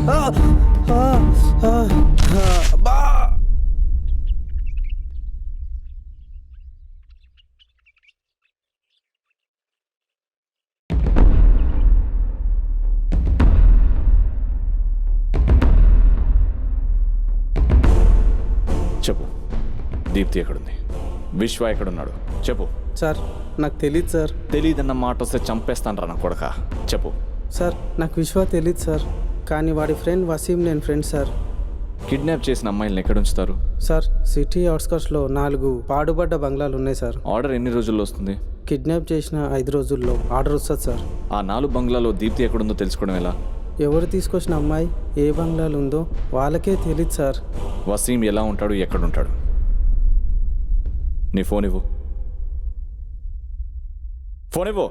చెప్పు. దీప్తి ఎక్కడుంది? విశ్వ ఎక్కడున్నాడు? చెప్పు. సార్ నాకు తెలియదు సార్. తెలియదన్న మాట వస్తే చంపేస్తాను రా నా కొడక. చెప్పు. సార్ నాకు విశ్వ తెలియదు సార్. కానీ వాడి ఫ్రెండ్ వసీం నేను ఫ్రెండ్ సార్. కిడ్నాప్ చేసిన అమ్మాయిలను ఎక్కడ ఉంచుతారు? సార్ సిటీ అవుట్స్కట్స్లో నాలుగు పాడుబడ్డ బంగ్లాలు ఉన్నాయి సార్. ఆర్డర్ ఎన్ని రోజుల్లో వస్తుంది? కిడ్నాప్ చేసిన ఐదు రోజుల్లో ఆర్డర్ వస్తుంది సార్. ఆ నాలుగు బంగ్లాలో దీప్తి ఎక్కడుందో తెలుసుకోవడం ఎలా? ఎవరు తీసుకొచ్చిన అమ్మాయి ఏ బంగ్లాలు ఉందో వాళ్ళకే తెలియదు సార్. వసీం ఎలా ఉంటాడు ఎక్కడుంటాడు నీ ఫోన్ ఇవ్వు. ఫోన్ ఇవ్వు.